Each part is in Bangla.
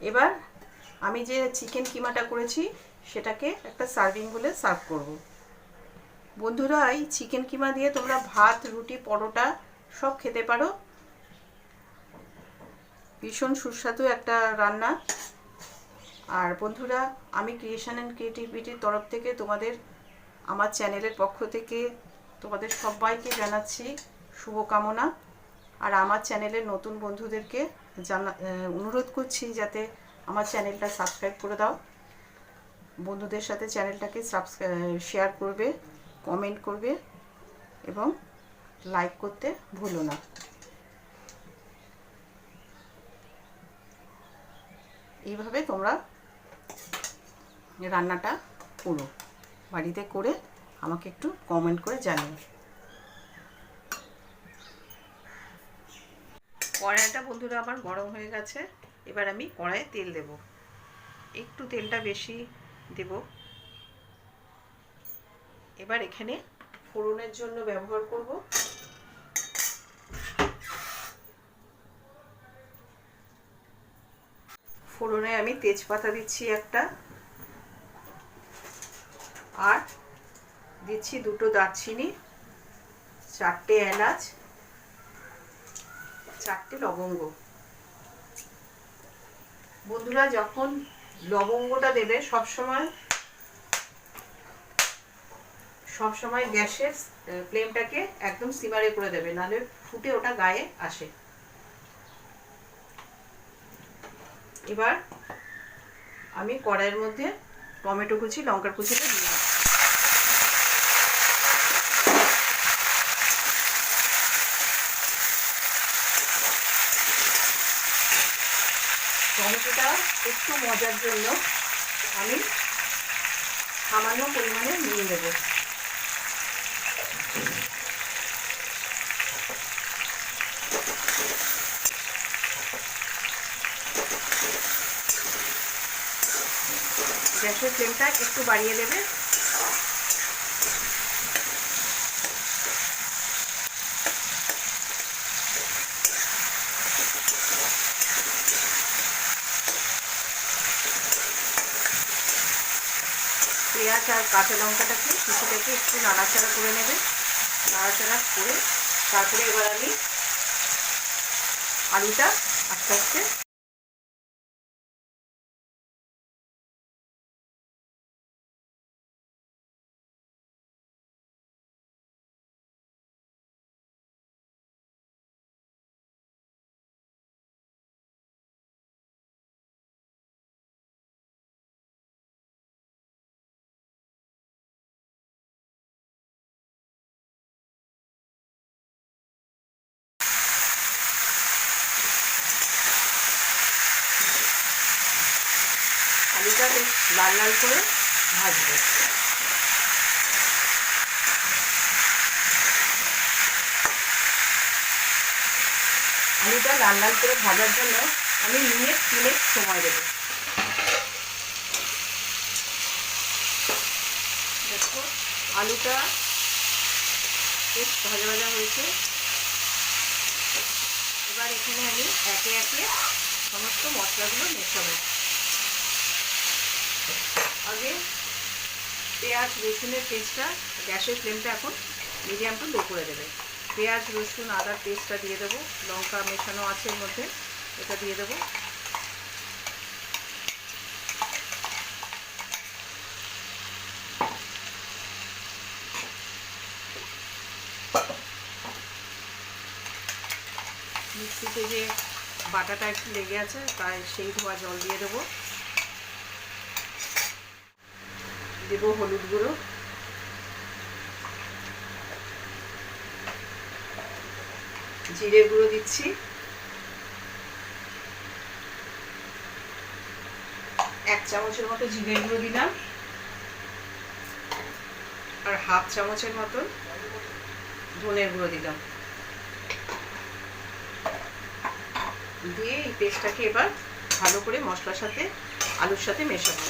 এবার আমি যে চিকেন কিমাটা করেছি, সেটাকে একটা সার্ভিং বলে সার্ভ করব। বন্ধুরা, এই চিকেন কিমা দিয়ে তোমরা ভাত, রুটি, পরোটা সব খেতে পারো। ভীষণ সুস্বাদু একটা রান্না। আর বন্ধুরা, আমি ক্রিয়েশন অ্যান্ড ক্রিয়েটিভিটির তরফ থেকে তোমাদের, আমার চ্যানেলের পক্ষ থেকে তোমাদের সবাইকে জানাচ্ছি শুভকামনা। আর আমার চ্যানেলের নতুন বন্ধুদেরকে জানা অনুরোধ করছি যাতে আমার চ্যানেলটা সাবস্ক্রাইব করে দাও। বন্ধুদের সাথে চ্যানেলটাকে সাবস্ক্রাইব শেয়ার করবে কমেন্ট করবে এবং লাইক করতে ভুলো না। এইভাবে তোমরা রান্নাটা করো। বাড়িতে করে আমাকে একটু কমেন্ট করে জানিও। কড়াইটা বন্ধুরা আমার গরম হয়ে গেছে। এবার আমি কড়াইয়ে তেল দেব। একটু তেলটা বেশি দেব। এবার এখানে ফোড়নের জন্য ব্যবহার করব। ফোড়নে আমি তেজপাতা দিচ্ছি একটা। আর দিচ্ছি দুটো দারচিনি, চারটে এলাচ চারটে লবঙ্গ। বন্ধুরা, যখন লবঙ্গটা দেবে সবসময় সবসময় গ্যাসের ফ্লেমটাকে একদম সিমারে করে দেবে, নাহলে ফুটে ওটা গায়ে আসে। এবার আমি কড়াইয়ের মধ্যে টমেটো কুচি, লঙ্কার কুচিটা দিয়ে দিচ্ছি। টমেটোটা একটু মজার জন্য আমি সামান্য পরিমাণে নিয়ে দেব। গ্যাসের ফ্লেমটা একটু বাড়িয়ে দেবে। পেঁয়াজ আর কাঁচা লঙ্কাটাকে কিছুটাকে একটু নাড়াচাড়া করে নেবে। নাড়াচাড়া করে তারপরে এবার আমি আলুটা আস্তে আস্তে আলুটা বেশ লাল লাল করে ভাজবো। আলুটা লাল লাল করে ভাজার জন্য আমি মিনিট তিনেক সময় দেবো। দেখো, আলুটা বেশ ভাজা ভাজা হয়েছে। এবার এখানে আমি একে একে সমস্ত মশলাগুলো মেশাবো। আগে পেঁয়াজ, রসুনের পেস্টটা, গ্যাসের ফ্লেমটা এখন মিডিয়াম টু লো করে দেবে। পেঁয়াজ, রসুন আদার পেস্টটা দিয়ে দেবো। লঙ্কা মেশানো আছে এর মধ্যে এটা দিয়ে দেবো। মিক্সিতে যে বাটাটা একটু লেগে আছে, তাই সেই ধোয়া জল দিয়ে দেবো। দেব হলুদ গুঁড়ো। জিরে গুঁড়ো দিচ্ছি। এক চামচের মতো জিরে গুঁড়ো দিলাম। আর হাফ চামচের মতো ধনের গুঁড়ো দিলাম। দিয়ে এই পেস্টটাকে এবার ভালো করে মশলার সাথে, আলুর সাথে মেশাবো।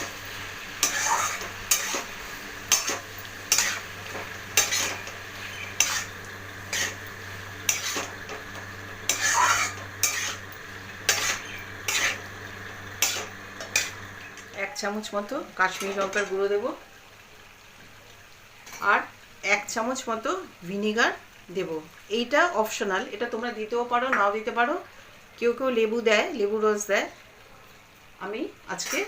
চামচ মতো কাশ্মীরি লঙ্কার গুঁড়ো দেব। আর এক চামচ মতো ভিনিগার দেব। এইটা অপশনাল এটা তোমরা দিতেও পারো, নাও দিতে পারো। কেউ কেউ লেবু দেয়, লেবু রস দেয়। আমি আজকে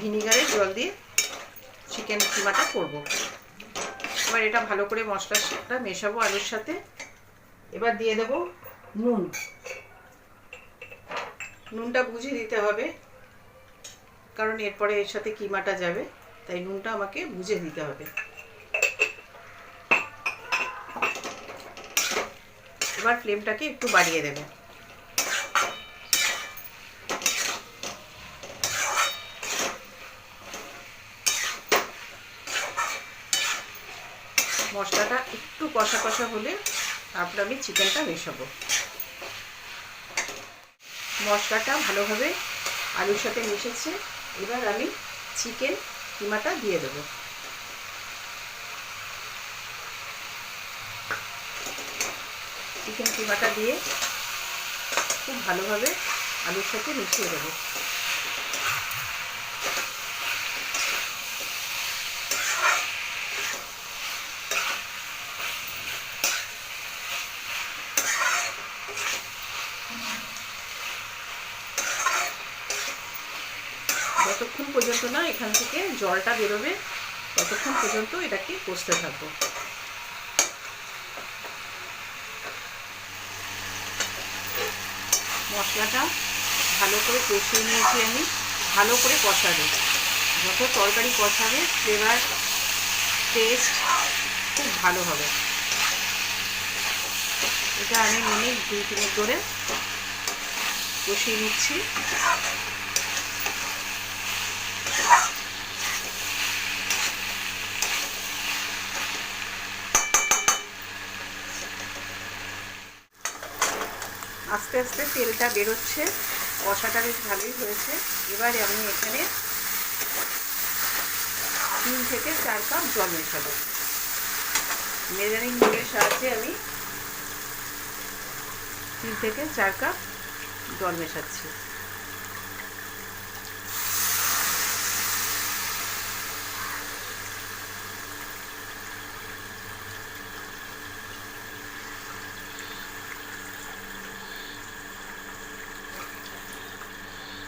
ভিনিগারের জল দিয়ে চিকেন কিমাটা করব। এবার এটা ভালো করে মশলার সাথে মেশাবো আলুর সাথে। এবার দিয়ে দেব নুন। নুনটা বুঝে দিতে হবে। কারণ এরপরে এর সাথে কিমাটা যাবে, তাই নুনটা আমাকে বুঝে দিতে হবে। এবার ফ্লেমটাকে একটু বাড়িয়ে দেবে। মশলাটা একটু কষা কষা হলে তারপরে আমি চিকেনটা মেশাবো। মশলাটা ভালোভাবে আলুর সাথে মিশেছে। এবার আমি চিকেন কিমাটা দিয়ে দেবো। চিকেন কিমাটা দিয়ে খুব ভালোভাবে আলুর সাথে মিশিয়ে দেবো। যতক্ষণ পর্যন্ত না, এখান থেকে জলটা বেরোবে ততক্ষণ পর্যন্ত এটাকে কষতে থাকব। মশলাটা ভালো করে কষিয়ে নিয়েছি আমি, ভালো করে কষাবে। যত তরকারি কষাবে ফ্লেভার টেস্ট খুব ভালো হবে। এটা আমি মিনিট দুই তিনেক ধরে কষিয়ে নিচ্ছি। আস্তে আস্তে তেলটা বেরোচ্ছে। কষাটা বেশ ভালোই হয়েছে। এবারে আমি এখানে তিন থেকে চার কাপ জল মেশাবো। মেজারিং মিলের সাহায্যে আমি তিন থেকে চার কাপ জল মেশাচ্ছি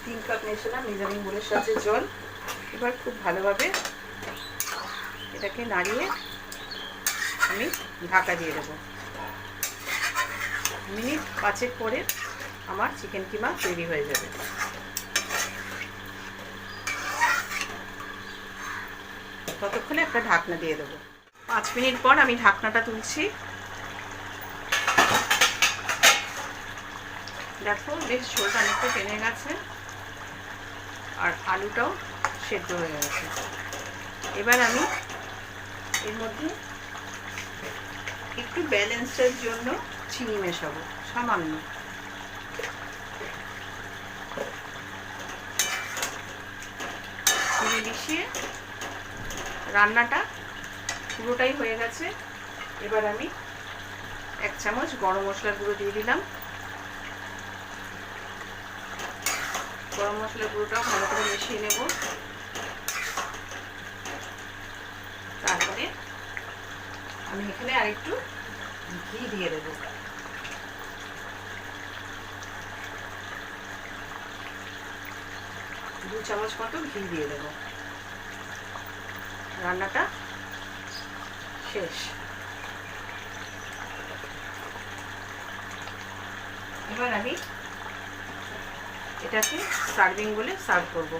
তিন কাপ মেশালাম মেজারিং বোলের সাথে জল। এবার খুব ভালোভাবে এটাকে নাড়িয়ে আমি ঢাকা দিয়ে দেবো। মিনিট পাঁচেক পরে আমার চিকেন কিমা তৈরি হয়ে যাবে। ততক্ষণে একটা ঢাকনা দিয়ে দেবো। পাঁচ মিনিট পর আমি ঢাকনাটা তুলছি। দেখো, বেশ ঝোলটা অনেকটা টেনে গেছে। আর আলুটাও সেদ্ধ হয়ে গেছে। এবার আমি এর মধ্যে একটু ব্যালেন্সের জন্য চিনি মেশাবো, সামান্য। চিনি মিশিয়ে রান্নাটা পুরোটাই হয়ে গেছে। এবার আমি এক চামচ গরম মশলার গুঁড়ো দিয়ে দিলাম। গরম মশলার গুঁড়োটাও ভালো করে মিশিয়ে নেব। তারপরে আমি এখানে আরেকটু ঘি দিয়ে দেবো। দু চামচ মতো ঘি দিয়ে দেবো। রান্নাটা শেষ। এবার আমি এটাকে সার্ভিং বলে সার্ভ করব।